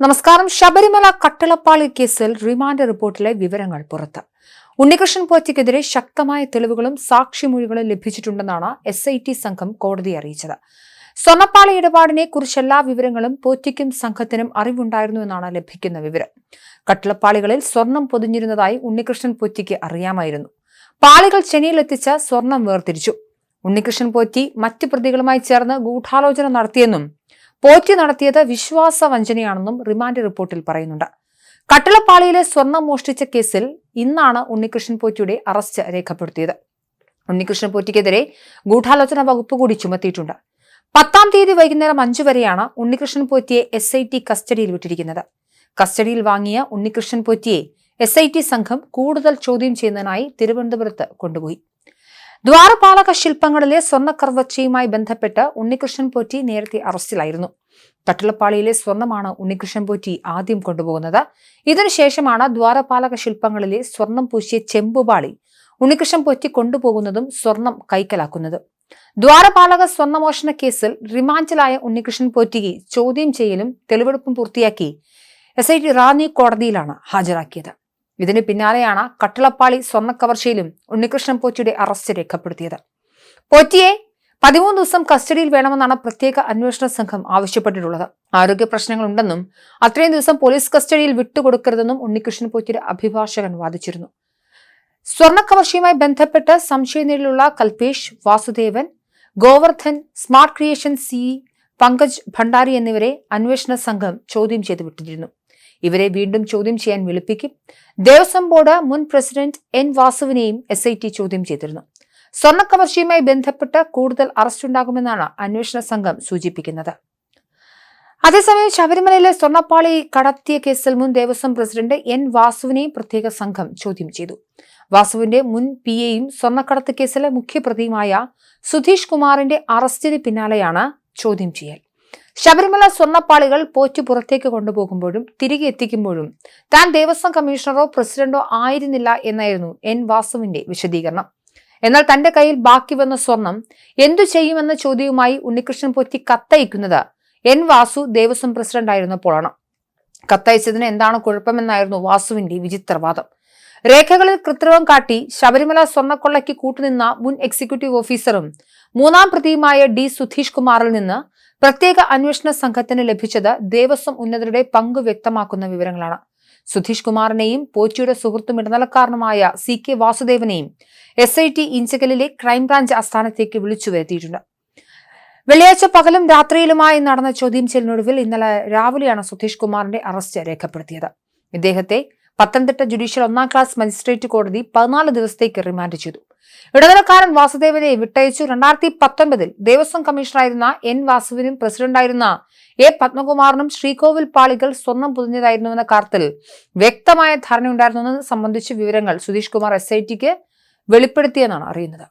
നമസ്കാരം. ശബരിമല കട്ടിളപ്പാളി കേസിൽ റിമാൻഡ് റിപ്പോർട്ടിലെ വിവരങ്ങൾ പുറത്ത്. ഉണ്ണികൃഷ്ണൻ പോറ്റിക്കെതിരെ ശക്തമായ തെളിവുകളും സാക്ഷിമൊഴികളും ലഭിച്ചിട്ടുണ്ടെന്നാണ് എസ് ഐ ടി സംഘം കോടതിയെ അറിയിച്ചത്. സ്വർണപ്പാളി ഇടപാടിനെ കുറിച്ചെല്ലാ വിവരങ്ങളും പോറ്റിക്കും സംഘത്തിനും അറിവുണ്ടായിരുന്നു എന്നാണ് ലഭിക്കുന്ന വിവരം. കട്ടിളപ്പാളികളിൽ സ്വർണം പൊതിഞ്ഞിരുന്നതായി ഉണ്ണികൃഷ്ണൻ പോറ്റിക്ക് അറിയാമായിരുന്നു. പാളികൾ ചെന്നൈയിലെത്തിച്ച സ്വർണം വേർതിരിച്ചു. ഉണ്ണികൃഷ്ണൻ പോറ്റി മറ്റു പ്രതികളുമായി ചേർന്ന് ഗൂഢാലോചന നടത്തിയെന്നും പോറ്റി നടത്തിയത് വിശ്വാസ വഞ്ചനയാണെന്നും റിമാൻഡ് റിപ്പോർട്ടിൽ പറയുന്നുണ്ട്. കട്ടിളപ്പാളിയിലെ സ്വർണം മോഷ്ടിച്ച കേസിൽ ഇന്നാണ് ഉണ്ണികൃഷ്ണൻ പോറ്റിയുടെ അറസ്റ്റ് രേഖപ്പെടുത്തിയത്. ഉണ്ണികൃഷ്ണൻ പോറ്റിക്കെതിരെ ഗൂഢാലോചന വകുപ്പ് കൂടി ചുമത്തിയിട്ടുണ്ട്. പത്താം തീയതി വൈകുന്നേരം അഞ്ചു വരെയാണ് ഉണ്ണികൃഷ്ണൻ പോറ്റിയെ എസ് ഐ ടി കസ്റ്റഡിയിൽ വിട്ടിരിക്കുന്നത്. കസ്റ്റഡിയിൽ വാങ്ങിയ ഉണ്ണികൃഷ്ണൻ പോറ്റിയെ എസ് ഐ ടി സംഘം കൂടുതൽ ചോദ്യം ചെയ്യുന്നതിനായി തിരുവനന്തപുരത്ത് കൊണ്ടുപോയി. ദ്വാരപാലക ശില്പങ്ങളിലെ സ്വർണക്കർവച്ചയുമായി ബന്ധപ്പെട്ട് ഉണ്ണികൃഷ്ണൻ പോറ്റി നേരത്തെ അറസ്റ്റിലായിരുന്നു. തട്ടിളപ്പാളിയിലെ സ്വർണമാണ് ഉണ്ണികൃഷ്ണൻ പോറ്റി ആദ്യം കൊണ്ടുപോകുന്നത്. ഇതിനുശേഷമാണ് ദ്വാരപാലക ശില്പങ്ങളിലെ സ്വർണം പൂശിയ ചെമ്പുപാളി ഉണ്ണികൃഷ്ണൻ പോറ്റി കൊണ്ടുപോകുന്നതും സ്വർണം കൈക്കലാക്കുന്നതും. ദ്വാരപാലക സ്വർണമോഷണ കേസിൽ റിമാൻഡിലായ ഉണ്ണികൃഷ്ണൻ പോറ്റിയെ ചോദ്യം ചെയ്യലും തെളിവെടുപ്പും പൂർത്തിയാക്കി എസ് ഐ ടി റാന്നി കോടതിയിലാണ് ഹാജരാക്കിയത്. ഇതിന് പിന്നാലെയാണ് കട്ടിളപ്പാളി സ്വർണക്കവർച്ചയിലും ഉണ്ണികൃഷ്ണൻ പോറ്റിയുടെ അറസ്റ്റ് രേഖപ്പെടുത്തിയത്. പോറ്റിയെ പതിമൂന്ന് ദിവസം കസ്റ്റഡിയിൽ വേണമെന്നാണ് പ്രത്യേക അന്വേഷണ സംഘം ആവശ്യപ്പെട്ടിട്ടുള്ളത്. ആരോഗ്യ പ്രശ്നങ്ങളുണ്ടെന്നും അത്രയും ദിവസം പോലീസ് കസ്റ്റഡിയിൽ വിട്ടുകൊടുക്കരുതെന്നും ഉണ്ണികൃഷ്ണൻ പോറ്റിയുടെ അഭിഭാഷകൻ വാദിച്ചിരുന്നു. സ്വർണക്കവർച്ചയുമായി ബന്ധപ്പെട്ട് സംശയനിലുള്ള Kalpesh Vasudevan Govardhan smart creation C Pankaj Bhandari എന്നിവരെ അന്വേഷണ സംഘം ചോദ്യം ചെയ്ത് വിട്ടിരുന്നു. ഇവരെ വീണ്ടും ചോദ്യം ചെയ്യാൻ വിളിപ്പിക്കും. ദേവസ്വം ബോർഡ് മുൻ പ്രസിഡന്റ് എൻ വാസുവിനെയും എസ് ചോദ്യം ചെയ്തിരുന്നു. സ്വർണക്കവർച്ചയുമായി ബന്ധപ്പെട്ട് കൂടുതൽ അറസ്റ്റ് ഉണ്ടാകുമെന്നാണ് അന്വേഷണ സംഘം സൂചിപ്പിക്കുന്നത്. അതേസമയം ശബരിമലയിലെ സ്വർണപ്പാളി കടത്തിയ കേസിൽ മുൻ ദേവസ്വം പ്രസിഡന്റ് എൻ വാസുവിനെയും പ്രത്യേക സംഘം ചോദ്യം ചെയ്തു. വാസുവിന്റെ മുൻ പി എയും സ്വർണക്കടത്ത് കേസിലെ മുഖ്യപ്രതിയുമായ സുധീഷ് കുമാറിന്റെ അറസ്റ്റിന് പിന്നാലെയാണ് ചോദ്യം ചെയ്യൽ. ശബരിമല സ്വർണപ്പാളികൾ പോറ്റി പുറത്തേക്ക് കൊണ്ടുപോകുമ്പോഴും തിരികെ എത്തിക്കുമ്പോഴും താൻ ദേവസ്വം കമ്മീഷണറോ പ്രസിഡന്റോ ആയിരുന്നില്ല എന്നായിരുന്നു എൻ വാസുവിന്റെ വിശദീകരണം. എന്നാൽ തന്റെ കയ്യിൽ ബാക്കി വന്ന സ്വർണം എന്തു ചെയ്യുമെന്ന ചോദ്യവുമായി ഉണ്ണികൃഷ്ണൻ പോറ്റി കത്തയക്കുന്നത് എൻ വാസു ദേവസ്വം പ്രസിഡന്റായിരുന്നപ്പോഴാണ്. കത്തയച്ചതിന് എന്താണ് കുഴപ്പമെന്നായിരുന്നു വാസുവിന്റെ വിചിത്രവാദം. രേഖകളിൽ കൃത്രിമം കാട്ടി ശബരിമല സ്വർണക്കൊള്ളയ്ക്ക് കൂട്ടുനിന്ന മുൻ എക്സിക്യൂട്ടീവ് ഓഫീസറും മൂന്നാം പ്രതിയുമായ ഡി സുധീഷ് കുമാറിൽ നിന്ന് പ്രത്യേക അന്വേഷണ സംഘത്തിന് ലഭിച്ചത് ദേവസ്വം ഉന്നതരുടെ പങ്ക് വ്യക്തമാക്കുന്ന വിവരങ്ങളാണ്. സുധീഷ് കുമാറിനെയും പോച്ചിയുടെ സുഹൃത്തും ഇടനിലക്കാരനുമായ സി കെ വാസുദേവനെയും എസ് ഐ ടി ഇഞ്ചകലിലെ ക്രൈംബ്രാഞ്ച് ആസ്ഥാനത്തേക്ക് വിളിച്ചു വരുത്തിയിട്ടുണ്ട്. വെള്ളിയാഴ്ച പകലും രാത്രിയിലുമായി നടന്ന ചോദ്യം ചെയ്യലിനൊടുവിൽ ഇന്നലെ രാവിലെയാണ് സുധീഷ് കുമാറിന്റെ അറസ്റ്റ് രേഖപ്പെടുത്തിയത്. ഇദ്ദേഹത്തെ പത്തനംതിട്ട ജുഡീഷ്യൽ ഒന്നാം ക്ലാസ് മജിസ്ട്രേറ്റ് കോടതി പതിനാല് ദിവസത്തേക്ക് റിമാൻഡ് ചെയ്തു. ഇടനിലക്കാരൻ വാസുദേവനെ വിട്ടയച്ചു. രണ്ടായിരത്തി പത്തൊൻപതിൽ ദേവസ്വം കമ്മീഷണറായിരുന്ന എൻ വാസുവിനും പ്രസിഡന്റായിരുന്ന എ പത്മകുമാറിനും ശ്രീകോവിൽ പാളികൾ സ്വർണം പൊതിഞ്ഞതായിരുന്നുവെന്ന കാര്യത്തിൽ വ്യക്തമായ ധാരണയുണ്ടായിരുന്നു സംബന്ധിച്ച് വിവരങ്ങൾ സുധീഷ് കുമാർ എസ് ഐ ടിക്ക് വെളിപ്പെടുത്തിയെന്നാണ് അറിയുന്നത്.